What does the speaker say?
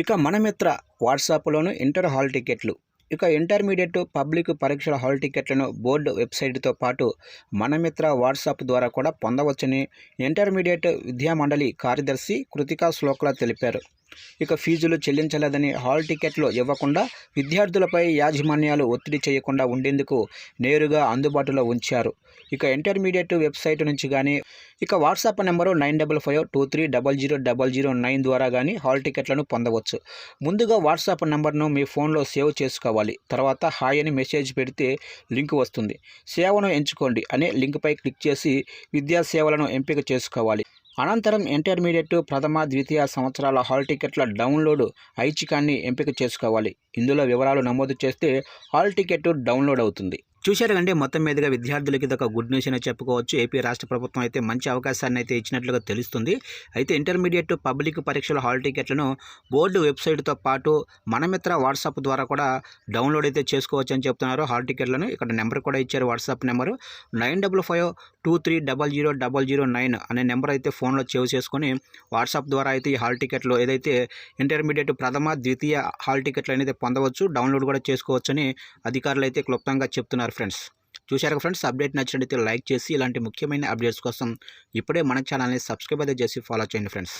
ఇక Mana Mitra వాట్సాప్లోను inter hall టికెట్లు. ఇక ఇంటర్మీడియట్ పబ్లిక్ పరీక్షల హాల్ టికెట్లను బోర్డు వెబ్సైట్తో పాటు మనమిత్ర వాట్సాప్ ద్వారా కూడా పొందవచ్చని ఇంటర్మీడియట్ విద్యామండలి కార్యదర్శి కృతికా శ్లోక్లా తెలిపారు. ఇక ఫీజులు చెల్లించలేదని హాల్ టికెట్లు ఇవ్వకుండా విద్యార్థులపై యాజమాన్యాలు ఒత్తిడి చేయకుండా ఉండేందుకు నేరుగా అందుబాటులో ఉంచారు. ఇక ఇంటర్మీడియట్ వెబ్సైట్ నుంచి కానీ ఇక WhatsApp number nine double five two three double zero double zero nine ద్వారా కానీ హాల్ టికెట్లను పొందవచ్చు. ముందుగా వాట్సాప్ నెంబర్ను మీ ఫోన్లో సేవ్ చేసుకోవాలి. తర్వాత హాయ్ అని మెసేజ్ పెడితే లింక్ వస్తుంది. సేవను ఎంచుకోండి అనే లింక్పై క్లిక్ చేసి విద్యా సేవలను ఎంపిక చేసుకోవాలి. అనంతరం ఇంటర్మీడియట్ ప్రథమ ద్వితీయ సంవత్సరాల హాల్ టికెట్ల డౌన్లోడ్ ఐచ్ఛికాన్ని ఎంపిక చేసుకోవాలి. ఇందులో వివరాలు నమోదు చేస్తే హాల్ టికెట్ డౌన్లోడ్ అవుతుంది చూశారు కంటే మొత్తం మీదుగా విద్యార్థులకి ఇది ఒక గుడ్ న్యూస్ అనే చెప్పుకోవచ్చు. ఏపీ రాష్ట్ర ప్రభుత్వం అయితే మంచి అవకాశాన్ని అయితే ఇచ్చినట్లుగా తెలుస్తుంది. అయితే ఇంటర్మీడియట్ పబ్లిక్ పరీక్షల హాల్ టికెట్లను బోర్డు వెబ్సైట్తో పాటు మనమిత్ర వాట్సాప్ ద్వారా కూడా డౌన్లోడ్ అయితే చేసుకోవచ్చు అని చెప్తున్నారు. హాల్ టికెట్లను ఇక్కడ నెంబర్ కూడా ఇచ్చారు WhatsApp number. Nine double five two three double zero double zero nine అనే నెంబర్ అయితే ఫోన్లో సేవ్ చేసుకొని వాట్సాప్ ద్వారా అయితే ఈ హాల్ టికెట్లు ఏదైతే ఇంటర్మీడియట్ ప్రథమ ద్వితీయ హాల్ టికెట్లు అనేది పొందవచ్చు డౌన్లోడ్ కూడా చేసుకోవచ్చని అధికారులు అయితే క్లుప్తంగా చెప్తున్నారు. ఫ్రెండ్స్ చూశారు ఫ్రెండ్స్ అప్డేట్ నచ్చినట్లయితే లైక్ చేసి ఇలాంటి ముఖ్యమైన అప్డేట్స్ కోసం ఇప్పుడే మన ఛానల్ని సబ్స్క్రైబ్ అయితే చేసి ఫాలో చేయండి ఫ్రెండ్స్